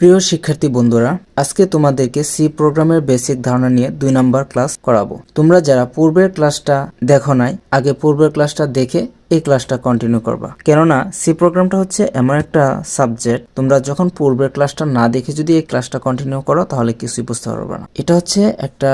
প্রিয় শিক্ষার্থী বন্ধুরা, আজকে তোমাদেরকে সি প্রোগ্রামের বেসিক ধারণা নিয়ে দুই নম্বর ক্লাস করাবো। তোমরা যারা পূর্বের ক্লাসটা দেখো নাই, আগে পূর্বের ক্লাসটা দেখে এই ক্লাসটা কন্টিনিউ করবা। কেননা সি প্রোগ্রামটা হচ্ছে এমন একটা সাবজেক্ট তোমরা যখন পূর্বের ক্লাসটা না দেখে যদি এই ক্লাসটা কন্টিনিউ করো, তাহলে কিছুই বুঝতে পারবে না। এটা হচ্ছে একটা,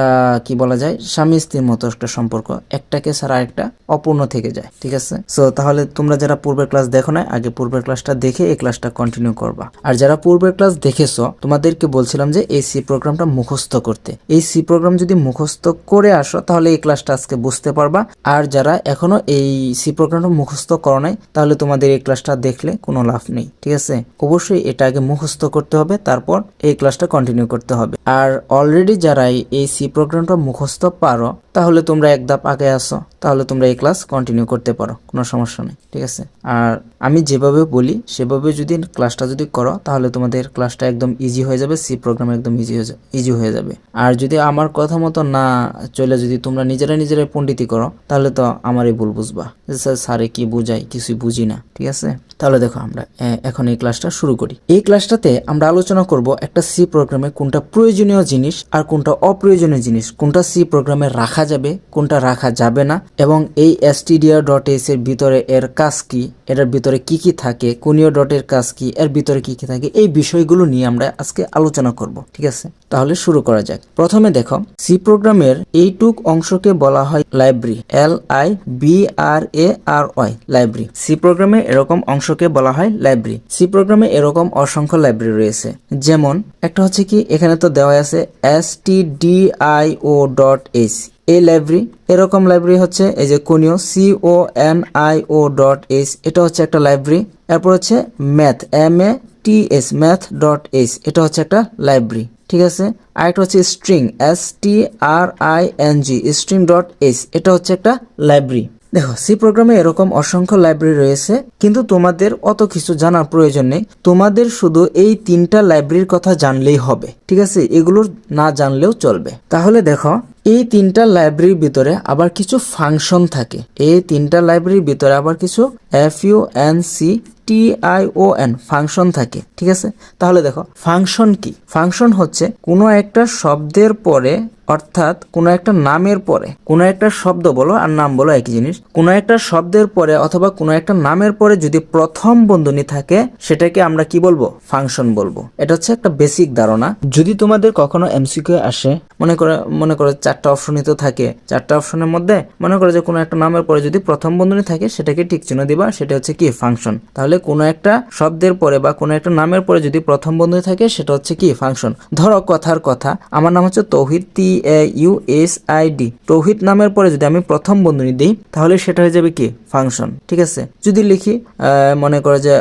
কি বলা যায় স্বামী স্ত্রীর মতো একটা সম্পর্ক। একটাকে ছাড়া একটা অপূর্ণ থেকে যায়, ঠিক আছে? সো তাহলে তোমরা যারা পূর্বের ক্লাস দেখো না আগে পূর্বের ক্লাসটা দেখে এই ক্লাসটা কন্টিনিউ করবা। আর যারা পূর্বের ক্লাস দেখেছ, তোমাদেরকে বলছিলাম যে এই সি প্রোগ্রামটা মুখস্থ করতে। এই সি প্রোগ্রাম যদি মুখস্থ করে আসো, তাহলে এই ক্লাসটা আজকে বুঝতে পারবা। আর যারা এখনও এই সি প্রোগ্রামটা মুখস্থ করো নাই, তাহলে তোমাদের এই ক্লাসটা দেখলে কোনো লাভ নেই, ঠিক আছে? অবশ্যই এটা আগে মুখস্থ করতে হবে, তারপর এই ক্লাসটা কন্টিনিউ করতে হবে। আর অলরেডি যারা এই- সি প্রোগ্রামটা মুখস্থ পারো, তাহলে তোমরা এক ধাপ আগে আসো, তাহলে তোমরা এই ক্লাস কন্টিনিউ করতে পারো, কোনো সমস্যা নেই, ঠিক আছে? আর আমি যেভাবে বলি, সেভাবে যদি ক্লাসটা যদি করো, তাহলে তোমাদের ক্লাসটা একদম ইজি হয়ে যাবে সি প্রোগ্রাম একদম ইজি হয়ে যাবে ইজি হয়ে যাবে। আর যদি আমার কথা মতো না চলে যদি তোমরা নিজেরা নিজেরাই পণ্ডিতি করো, তাহলে তো আমারই ভুল বুঝবা। স্যারে কি বুঝাই? কিছুই বুঝি না, ঠিক আছে? তাহলে দেখো আমরা এখন এই ক্লাসটা শুরু করি। এই ক্লাসটাতে আমরা আলোচনা করব একটা সি প্রোগ্রামে কোনটা প্রয়োজনীয় জিনিস আর কোনটা অপ্রয়োজনীয় জিনিস। কোনটা সি প্রোগ্রামে রাখা যাবে, কোনটা রাখা যাবে না, এবং এই এসটিডিআর ডট এস এর ভিতরে এর কাজ কি, এটার ভিতরে কি কি থাকে কোনিও ডটের কাজ কি, এর ভিতরে কি কি থাকে, এই বিষয়গুলো নিয়ে আমরা আজকে আলোচনা করব, ঠিক আছে? তাহলে শুরু করা যাক। প্রথমে দেখো সি প্রোগ্রামের এইটুক অংশকে বলা হয় library L I B R A R Y, library. C প্রোগ্রামে এরকম অংশকে বলা হয় লাইব্রেরি। সি প্রোগ্রামে এরকম অসংখ্য লাইব্রেরি রয়েছে। যেমন, একটা হচ্ছে কি, এখানে তো দেওয়া আছে S T D I O dot S এই লাইব্রেরি, এরকম লাইব্রেরি হচ্ছে এই যে conio C O N I O dot S এটা হচ্ছে একটা লাইব্রেরি। এরপর হচ্ছে math M A T S math dot S এটা হচ্ছে একটা লাইব্রেরি। ঠিক আছে? আরেকটা হচ্ছে string S T R I N G string dot S এটা হচ্ছে একটা লাইব্রেরি। দেখো সি প্রোগ্রামে এরকম অসংখ্য লাইব্রেরি রয়েছে, কিন্তু তোমাদের অত কিছু জানার প্রয়োজন নেই। তোমাদের শুধু এই তিনটা লাইব্রেরির কথা জানলেই হবে, ঠিক আছে? এগুলো না জানলেও চলবে। তাহলে দেখো, এই তিনটা লাইব্রেরির ভিতরে আবার কিছু ফাংশন থাকে। এই তিনটা লাইব্রেরির ভিতরে আবার কিছু F U N C T I O N function থাকে, ঠিক আছে? তাহলে দেখো ফাংশন কি? ফাংশন হচ্ছে কোনো একটা শব্দের পরে অর্থাৎ কোনো একটা নামের পরে, কোনো একটা শব্দ বলো আর নাম বলো একই জিনিস, কোনো একটা শব্দের পরে অথবা কোনো একটা নামের পরে যদি প্রথম বন্ধনী থাকে, সেটাকে আমরা কি বলব? ফাংশন বলব। এটা হচ্ছে একটা বেসিক ধারণা। যদি তোমাদের কখনো এমসিকিউ আসে, মনে করে, মনে করো চারটা অপশনই তো থাকে, চারটা অপশনের মধ্যে মনে করো যে কোনো একটা নামের পরে যদি প্রথম বন্ধনী থাকে, সেটাকে ঠিক চিহ্ন দিবা, সেটা হচ্ছে কি? ফাংশন। তাহলে কোনো একটা শব্দের পরে বা কোনো একটা নামের পরে যদি প্রথম বন্ধনী থাকে, সেটা হচ্ছে কি? ফাংশন। ধরো কথার কথা, আমার নাম হচ্ছে Tauhid T A U S I D Tauhid নামের পরে যদি আমি প্রথম বন্ধনী দিই, তাহলে সেটা হয়ে যাবে কি? ফাংশন ঠিক আছে? যদি লিখি মনে করে যে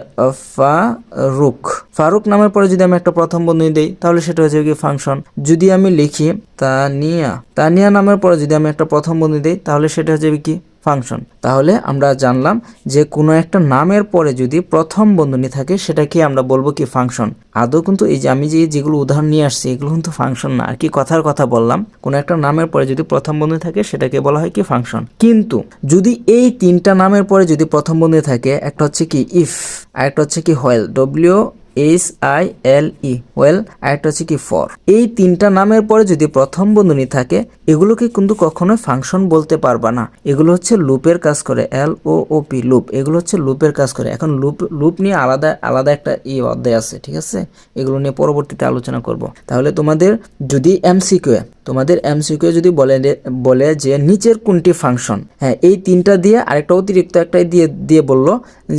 ফারুক। ফারুক নামের পরে যদি আমি একটা প্রথম বন্ধনী দিই, তাহলে সেটা হয়ে যাবে কি? ফাংশন যদি আমি লিখি, তানিয়া। তানিয়া নামের পরে যদি আমি একটা প্রথম বন্ধনী দিই, তাহলে সেটা হয়ে যাবে কি? ফাংশন। তাহলে আমরা জানলাম যে কোনো একটা নামের পরে যদি প্রথম বন্ধনী থাকে, সেটাকে আমরা বলব কি ফাংশন। আদৌ কিন্তু এই যে আমি যে যেগুলো উদাহরণ নিয়ে আসছি, এগুলো কিন্তু ফাংশন না। আর কি কথার কথা বললাম, কোনো একটা নামের পরে যদি প্রথম বন্ধনী থাকে, সেটাকে বলা হয় কি ফাংশন। কিন্তু যদি এই তিনটা নামের পরে যদি প্রথম বন্ধনী থাকে, একটা হচ্ছে কি ইফ আর একটা হচ্ছে কি while W H I L E while আরেকটা হচ্ছে কি ফর এই তিনটা নামের পরে যদি প্রথম বন্ধনী থাকে, এগুলোকে কিন্তু কখনোই ফাংশন বলতে পারবা না। এগুলো হচ্ছে লুপের কাজ করে এল ও ও পি লুপ। এগুলো হচ্ছে লুপের কাজ করে। এখন লুপ লুপ নিয়ে আলাদা আলাদা একটা ই অধ্যায় আছে, ঠিক আছে? এগুলো নিয়ে পরবর্তীতে আলোচনা করব। তাহলে তোমাদের যদি এমসিকিউ তোমাদের এমসিকিউ যদি বলে বলে যে নিচের কোনটি ফাংশন হ্যাঁ এই তিনটা দিয়ে আরেকটা অতিরিক্ত একটাই দিয়ে দিয়ে বলল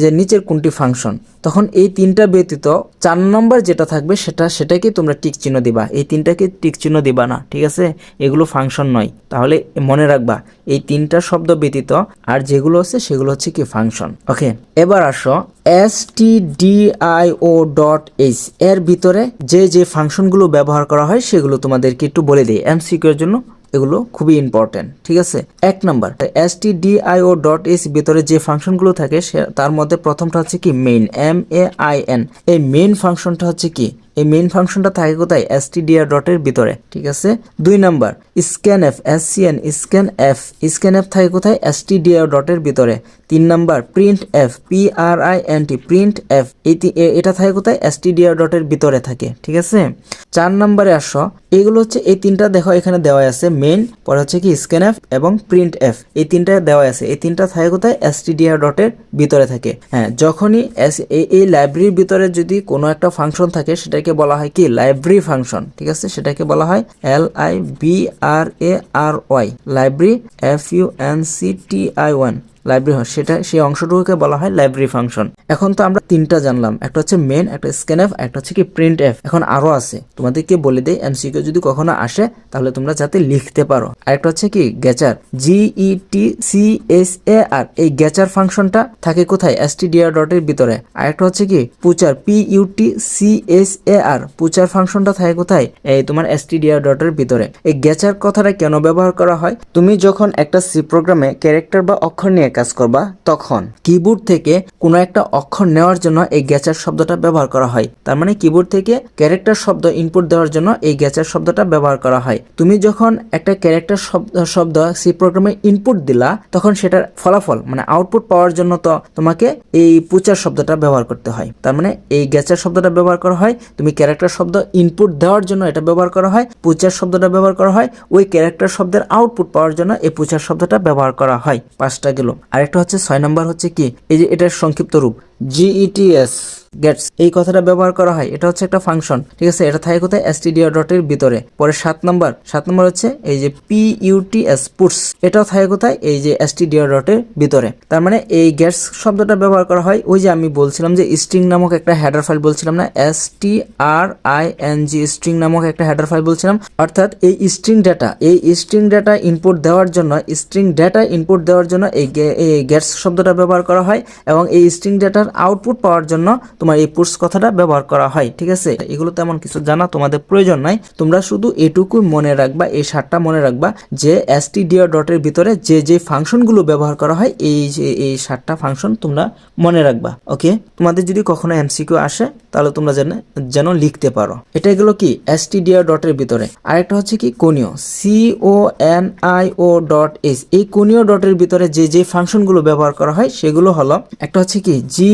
যে নিচের কোনটি ফাংশন তখন এই তিনটা ব্যতীত চার নম্বর যেটা থাকবে সেটা, সেটাকে তোমরা টিক চিহ্ন দিবা। এই তিনটাকে টিক চিহ্ন দিবা না, ঠিক আছে? এগুলো ফাংশন নয়। তাহলে মনে রাখবা এই তিনটা শব্দ ব্যতীত আর যেগুলো আছে সেগুলো হচ্ছে কি ফাংশন ওকে এবার আসো S T D I O dot H এর ভিতরে যে যে ফাংশনগুলো ব্যবহার করা হয় সেগুলো তোমাদেরকে একটু বলে দিই। এমসিকিউ এর জন্য এগুলো খুবই ইম্পর্টেন্ট ঠিক আছে? এক number S T D I O dot S ভিতরে যে ফাংশনগুলো থাকে সে তার মধ্যে প্রথমটা হচ্ছে কি main M A I N main main ফাংশনটা হচ্ছে কি এই মেইন ফাংশনটা থাকে কোথায়? এসটিডিআর ডটের ভিতরে, ঠিক আছে? দুই number scan F S C N scan F scan F থাকে কোথায়? এসটিডিআর ডটের ভিতরে। তিন number print F P R I N T print F এটা থাকে কোথায়? এসটিডিআর ডটের ভিতরে থাকে, ঠিক আছে? চার নাম্বারে আসো, এগুলো হচ্ছে, এই তিনটা দেখো এখানে দেওয়া আছে মেইন পরে হচ্ছে কি স্ক্যান এফ এবং প্রিন্ট এফ এই তিনটা দেওয়া আছে, এই তিনটা থাকে কোথায়? এসটিডিআর ডটের ভিতরে থাকে। হ্যাঁ যখনই, এস- এই- লাইব্রেরির ভিতরে যদি কোনো একটা ফাংশন থাকে সেটাকে বলা হয় কি? লাইব্রেরি ফাংশন ঠিক আছে? সেটাকে বলা হয় L I B R A R Y library F U N C T I one library সেটা সেই অংশটুকুকে বলা হয় লাইব্রেরি ফাংশন এখন তো আমরা তিনটা জানলাম। একটা হচ্ছে মেন একটা স্ক্যান এফ একটা হচ্ছে কি প্রিন্ট এফ এখন আরও আছে। তোমাদেরকে বলে দেই এমসিকিউ যদি কখনো আসে, তাহলে তোমরা যাতে লিখতে পারো। আরেকটা হচ্ছে কি getchar G E T C S A R এই গ্যাচার ফাংশনটা থাকে কোথায়? এসটিডিআর ডটের ভিতরে। আরেকটা হচ্ছে কি putchar P UT C S A R putchar ফাংশনটা থাকে কোথায়? এই তোমার এসটিডিআর ডটের ভিতরে। এই গ্যাচার কথাটা কেন ব্যবহার করা হয়? তুমি যখন একটা সি প্রোগ্রামে ক্যারেক্টার বা অক্ষর নিয়ে কাজ করবা তখন। কিবোর্ড থেকে কোনো একটা অক্ষর নেওয়ার জন্য এই গ্যাচার শব্দটা ব্যবহার করা হয়। তার মানে কিবোর্ড থেকে ক্যারেক্টার শব্দ ইনপুট দেওয়ার জন্য এই গ্যাচার শব্দটা ব্যবহার করা হয়। তুমি যখন একটা ক্যারেক্টার শব্দ শব্দ সি প্রোগ্রামে ইনপুট দিলা, তখন সেটার ফলাফল মানে আউটপুট পাওয়ার জন্য তো তোমাকে এই পুচার শব্দটা ব্যবহার করতে হয়। তার মানে এই গ্যাচার শব্দটা ব্যবহার করা হয়, তুমি ক্যারেক্টার শব্দ ইনপুট দেওয়ার জন্য এটা ব্যবহার করা হয় পুচার শব্দটা ব্যবহার করা হয়, ওই ক্যারেক্টার শব্দের আউটপুট পাওয়ার জন্য এই পুচার শব্দটা ব্যবহার করা হয়। পাঁচটা গেল। আরেকটা হচ্ছে ছয় নম্বর হচ্ছে কি? এই যে এটার সংক্ষিপ্ত রূপ। জিইটিএস গেটস এই কথাটা ব্যবহার করা হয়। এটা হচ্ছে একটা ফাংশন ঠিক আছে? এটা থাকে কোথায়? এসটিডিআর ডটের ভিতরে। পরে সাত নম্বর। সাত নম্বর হচ্ছে এই যে পি ইউটিএস পুটস এটাও থাকে কোথায়? এই যে এসটিডিআর ডটের ভিতরে। তার মানে এই গেটস শব্দটা ব্যবহার করা হয়। ওই যে আমি বলছিলাম যে স্ট্রিং নামক একটা হেডার ফাইল বলছিলাম না S T R I N G string নামক একটা হেডার ফাইল বলছিলাম। অর্থাৎ এই স্ট্রিং ডাটা এই স্ট্রিং ডাটা ইনপুট দেওয়ার জন্য স্ট্রিং ডাটা ইনপুট দেওয়ার জন্য এই গেটস শব্দটা ব্যবহার করা হয় এবং এই স্ট্রিং ডাটার আউটপুট পাওয়ার জন্য তোমার এই পুটস কথাটা ব্যবহার করা হয়, ঠিক আছে? এগুলো তেমন কিছু জানা তোমাদের প্রয়োজন নাই। তোমরা শুধু এটুকুই মনে রাখবা, এই সাতটা মনে রাখবা যে এসটিডিআর ডটের ভিতরে যে যে ফাংশনগুলো ব্যবহার করা হয়, এই যে এই সাতটা ফাংশন তোমরা মনে রাখবা, ওকে? তোমাদের যদি কখনো এমসিকিউ আসে, তাহলে তোমরা যেন যেন লিখতে পারো। এটা এগুলো কি? এসটিডিআর ডটের ভিতরে। আরেকটা হচ্ছে কি? Conio. C O N I O dot S এই কোনীয় ডটের ভিতরে যে যে ফাংশনগুলো ব্যবহার করা হয়, সেগুলো হলো, একটা হচ্ছে কি? জিই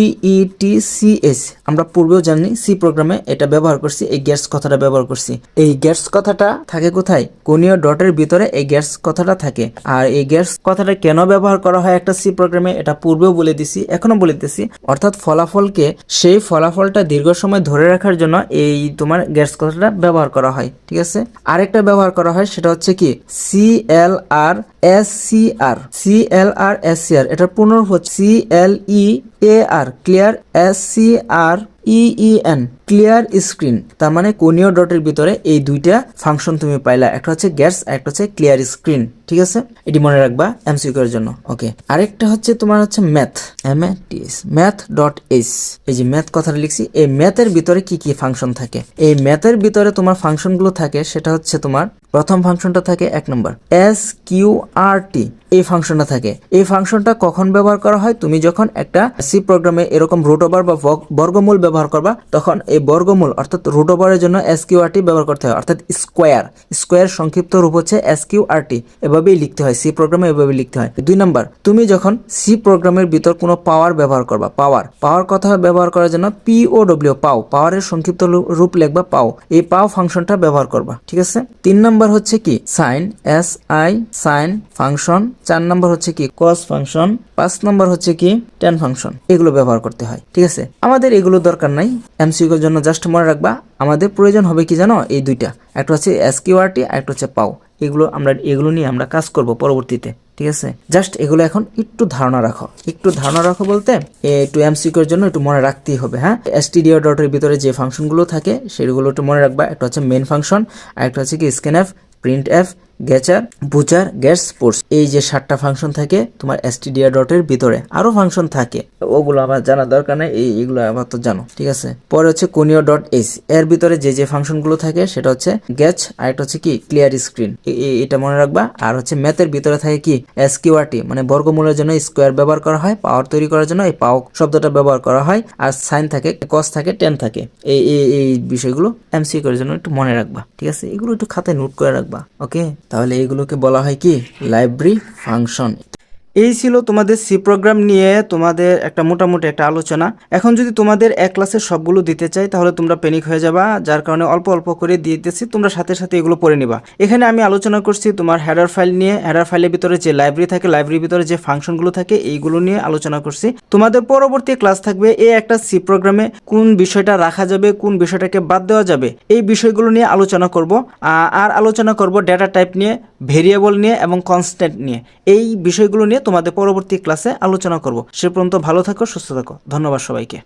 টি সি এস আমরা পূর্বেও জানি সি প্রোগ্রামে এটা ব্যবহার করছি, এই গ্যাস কথাটা ব্যবহার করছি। এই গ্যাস কথাটা থাকে কোথায়? কোনীয় ডটের ভিতরে এই গ্যাস কথাটা থাকে। আর এই গ্যাস কথাটা কেন ব্যবহার করা হয় একটা সি প্রোগ্রামে এটা পূর্বেও বলে দিছি এখনও বলে দিছি অর্থাৎ ফলাফলকে, সেই ফলাফলটা দীর্ঘ সময় ধরে রাখার জন্য এই তোমার গ্যাস কথাটা ব্যবহার করা হয়, ঠিক আছে? আরেকটা ব্যবহার করা হয়, সেটা হচ্ছে কি? C L R S C R C L R S C R এটার পুনরূপ হচ্ছে C L E A R clear S C R E E N clear screen তার মানে কোনীয় ডটের ভিতরে এই দুইটা ফাংশন তুমি পাইলা, একটা হচ্ছে গ্যাস একটা হচ্ছে ক্লিয়ার স্ক্রিন ঠিক আছে? এটি মনে রাখবা এমসিকিউ এর জন্য ওকে আরেকটা হচ্ছে তোমার হচ্ছে math M A T S math dot S এই যে ম্যাথ কথাটা লিখছি, এই ম্যাথের ভিতরে কি কি ফাংশন থাকে? এই ম্যাথের ভিতরে তোমার ফাংশনগুলো থাকে, সেটা হচ্ছে তোমার প্রথম ফাংশনটা থাকে এক নম্বর এস কিউ আর টি এই ফাংশনটা থাকে। এই ফাংশনটা কখন ব্যবহার করা হয়? তুমি যখন একটা সি প্রোগ্রামে এরকম রুট ওভার বা বর্গ- বর্গমূল ব্যবহার করবা, তখন এই বর্গমূল, অর্থাৎ রুট ওভারের জন্য এস টি ব্যবহার করতে হয়। অর্থাৎ স্কোয়ার স্কোয়ার সংক্ষিপ্ত রূপ হচ্ছে এস টি এভাবেই লিখতে হয় সি প্রোগ্রামে এভাবে লিখতে হয়। দুই নম্বর, তুমি যখন সি প্রোগ্রামের ভিতর কোনো পাওয়ার ব্যবহার করবা পাওয়ার পাওয়ার কথা ব্যবহার করার জন্য পি ও ডব্লিউ পাও পাওয়ারের সংক্ষিপ্ত রূপ লিখবা পাও এই পাও ফাংশনটা ব্যবহার করবা, ঠিক আছে? তিন নম্বর হচ্ছে কি? Sine S I sine function চার নাম্বার হচ্ছে কি? কস ফাংশন পাঁচ নম্বর হচ্ছে কি? টেন ফাংশন এগুলো ব্যবহার করতে হয়, ঠিক আছে? আমাদের এগুলো দরকার নাই। এমসিকিউর জন্য জাস্ট মনে রাখবা, আমাদের প্রয়োজন হবে কি জানো? এই দুইটা। একটা হচ্ছে এসকিউআরটি, আর একটা হচ্ছে পাও। এগুলো আমরা, এগুলো নিয়ে আমরা কাজ করব পরবর্তীতে, ঠিক আছে? জাস্ট এগুলো এখন একটু ধারণা রাখো। একটু ধারণা রাখো বলতে একটু এমসিকিউর জন্য একটু মনে রাখতেই হবে হ্যাঁ? এসটিডিও ডটের ভিতরে যে ফাংশনগুলো থাকে, সেগুলো একটু মনে রাখবা। একটা হচ্ছে মেন ফাংশন আর একটা হচ্ছে কি scan F print F getchar, putchar gets sports এই যে সাতটা ফাংশন থাকে তোমার এসটিডিআর ডটের ভিতরে, আরও ফাংশন থাকে। ওগুলো আমার জানা দরকার নেই, এই এগুলো আবার তো জানো, ঠিক আছে? পরে হচ্ছে কোনিও ডট এস এর ভিতরে যে যে ফাংশনগুলো থাকে সেটা হচ্ছে গ্যাচ আর একটা হচ্ছে কি ক্লিয়ার স্ক্রিন এটা মনে রাখবা, আর হচ্ছে ম্যাথের ভিতরে থাকে কি এস এসকিউআরটি মানে বর্গমূলের জন্য স্কোয়ার ব্যবহার করা হয় পাওয়ার তৈরি করার জন্য এই পাও শব্দটা ব্যবহার করা হয়, আর সাইন থাকে কস থাকে টেন থাকে। এই এই বিষয়গুলো এমসি করার জন্য একটু মনে রাখবা, ঠিক আছে? এগুলো একটু খাতায় নোট করে রাখবা ওকে তাহলে এইগুলোকে বলা হয় কি? লাইব্রেরি ফাংশন এই ছিল তোমাদের সি প্রোগ্রাম নিয়ে তোমাদের একটা মোটামুটি একটা আলোচনা। এখন যদি তোমাদের এক ক্লাসের সবগুলো দিতে চাই, তাহলে তোমরা প্যানিক হয়ে যাবা। যার কারণে অল্প অল্প করে দিতেছি, তোমরা সাথে সাথে এগুলো পড়ে নিবা। এখানে আমি আলোচনা করছি তোমার হেডার ফাইল নিয়ে। হেডার ফাইলের ভিতরে যে লাইব্রেরি থাকে লাইব্রেরির ভিতরে যে ফাংশনগুলো থাকে, এইগুলো নিয়ে আলোচনা করছি। তোমাদের পরবর্তী ক্লাস থাকবে এই একটা সি প্রোগ্রামে কোন বিষয়টা রাখা যাবে, কোন বিষয়টাকে বাদ দেওয়া যাবে। এই বিষয়গুলো নিয়ে আলোচনা করব। আর আলোচনা করব ডেটা টাইপ নিয়ে ভেরিয়েবল নিয়ে এবং কনস্ট্যান্ট নিয়ে। এই বিষয়গুলো নিয়ে তোমাদের পরবর্তী ক্লাসে আলোচনা করব। সে পর্যন্ত ভালো থাকো সুস্থ থাকো। ধন্যবাদ সবাইকে।